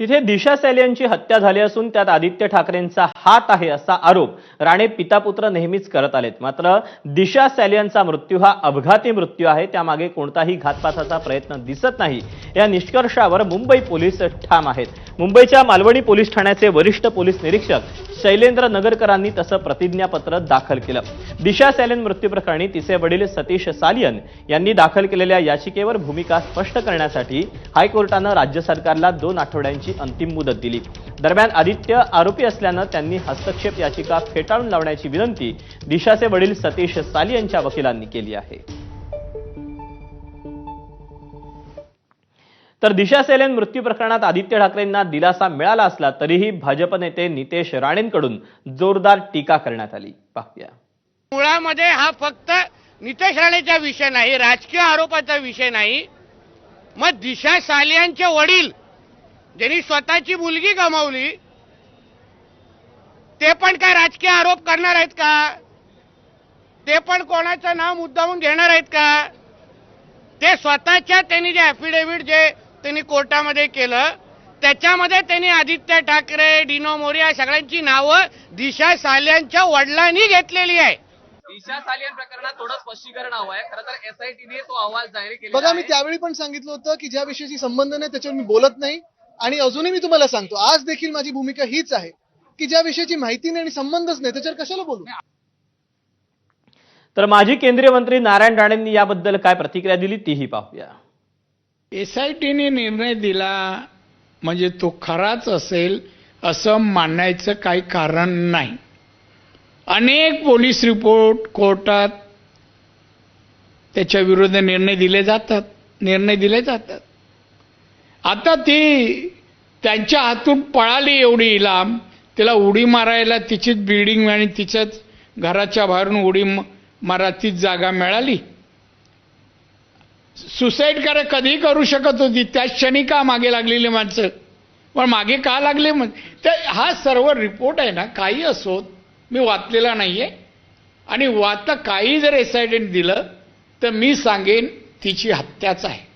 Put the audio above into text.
तिथे दिशा सॅलियनची हत्या झाली असून त्यात आदित्य ठाकरेंचा हात आहे असा आरोप राणे पितापुत्र नेहमीच करत आलेत. मात्र दिशा सॅलियनचा मृत्यू हा अपघाती मृत्यू आहे. त्यामागे कोणताही घातपाताचा प्रयत्न दिसत नाही. या निष्कर्षावर मुंबई पोलीस ठाम आहेत. मुंबईच्या मालवणी पोलीस ठाण्याचे वरिष्ठ पोलीस निरीक्षक शैलेंद्र नगरकरांनी तसं प्रतिज्ञापत्र दाखल केलं. दिशा सॅलेन मृत्यूप्रकरणी तिचे वडील सतीश सालियन यांनी दाखल केलेल्या याचिकेवर भूमिका स्पष्ट करण्यासाठी हायकोर्टानं राज्य सरकारला दोन आठवड्यांची अंतिम मुदत दिली. दरम्यान आदित्य आरोपी असल्यानं त्यांनी हस्तक्षेप याचिका फेटाळून लावण्याची विनंती दिशाचे वडील सतीश सालियनच्या वकिलांनी केली आहे. तर दिशा सेलेन मृत्यू प्रकरणात आदित्य ठाकरेंना दिलासा मिळाला असला तरीही भाजप नेते नितेश राणेंकडून जोरदार टीका करण्यात आली. पाहूया. मुळामध्ये हा फक्त नितेश राणेचा विषय नाही राजकीय आरोपाचा विषय नाही. मग दिशा सालियांचे वडील ज्यांनी स्वतःची मुलगी गमावली ते पण काय राजकीय आरोप करणार आहेत का? ते पण कोणाचं नाव मुद्दामून घेणार आहेत का? ते स्वतःच्या त्यांनी जे ॲफिडेव्हिट जे त्यांनी कोर्टामध्ये केलं. त्याच्यामध्ये त्यांनी आदित्य ठाकरे डिनो मोरे या सगळ्यांची नावं दिशा साल्यांच्या वडिलांनी घेतलेली आहे. दिशा सालियन प्रकरणात थोडं स्पष्टीकरण हवं आहे. खरं तर एसआयटीने तो अहवाल जाहीर केला बघा मी त्यावेळी पण सांगितलं होतं की ज्या विषयाशी संबंध नाही त्याच्यावर मी बोलत नाही. आणि अजूनही मी तुम्हाला सांगतो आज देखील माझी भूमिका हीच आहे की ज्या विषयाची माहिती नाही आणि संबंधच नाही त्याच्यावर कशाला बोलू? तर माजी केंद्रीय मंत्री नारायण राणेंनी याबद्दल काय प्रतिक्रिया दिली तीही पाहूया. एस आय टीने निर्णय दिला म्हणजे तो खराच असेल असं मानायचं काही कारण नाही. अनेक पोलीस रिपोर्ट कोर्टात त्याच्या विरुद्ध निर्णय दिले जातात निर्णय दिले जातात. आता ती त्यांच्या हातून पळाली एवढी लांब तिला उडी मारायला तिचीच बिल्डिंग आणि तिच्याच घराच्या बाहेरून उडी म- मारा तीच जागा मिळाली. सुसाईड करा कधी करू शकत होती. त्या क्षणी का मागे लागलेली माणसं? पण मागे का लागले मग तर हा सर्व रिपोर्ट आहे ना काही असो मी वाचलेला नाही आहे आणि वाचता काही जर एस आय दिलं तर मी सांगेन तिची हत्याच आहे.